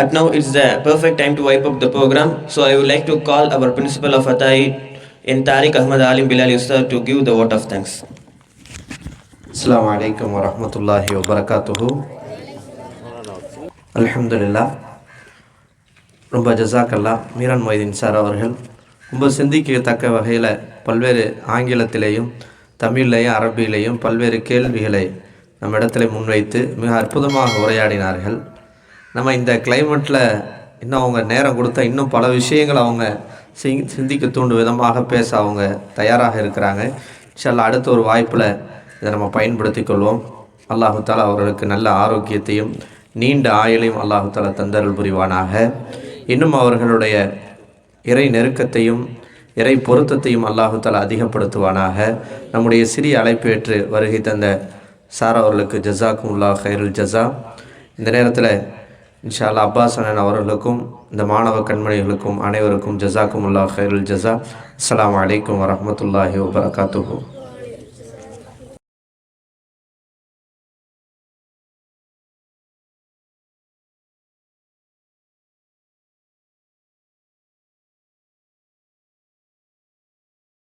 At now it's the perfect time to wipe up the program, so I would like to call our principal of Atai in Tariq Ahmad Alim Bilal Yusuf to give the vote of thanks. Assalamu alaikum wa rahmatullahi wa barakatuhu. அல்ஹம்துலில்லா ரொம்ப ஜசாக்கல்லா Meeran Moideen sir அவர்கள் ரொம்ப சிந்திக்கத்தக்க வகையில் பல்வேறு ஆங்கிலத்திலேயும் தமிழ்லையும் அரபியிலையும் பல்வேறு கேள்விகளை நம்ம இடத்துல முன்வைத்து மிக அற்புதமாக உரையாடினார்கள் நம்ம இந்த கிளைமேட்டில் இன்னும் அவங்க நேரம் கொடுத்தா இன்னும் பல விஷயங்கள் அவங்க சிங் சிந்திக்க தூண்டும் விதமாக பேச அவங்க தயாராக இருக்கிறாங்க. சில அடுத்த ஒரு வாய்ப்பில் இதை நம்ம பயன்படுத்தி கொள்வோம். அல்லாஹு தாலா அவர்களுக்கு நல்ல ஆரோக்கியத்தையும் நீண்ட ஆயுளையும் அல்லாஹு தாலா தந்தருள் புரிவானாக. இன்னும் அவர்களுடைய இறை நெருக்கத்தையும் இறை பொருத்தத்தையும் அல்லாஹு தாலா அதிகப்படுத்துவானாக. நம்முடைய சிறிய அழைப்பேற்று வருகை தந்த சார் அவர்களுக்கு ஜஸாக்கும் உல்லா ஹைருல் ஜஸா. இந்த நேரத்தில் இன்ஷால்லா அப்பாஸ் அண்ணன் அவர்களுக்கும் இந்த மாணவ கண்மணிகளுக்கும் அனைவருக்கும் ஜசாக்கும் உல்லா ஹைருல் ஜஸா. அஸ்ஸலாமு அலைக்கும் வரஹ்மத்துல்லாஹி வபரகாத்துஹு.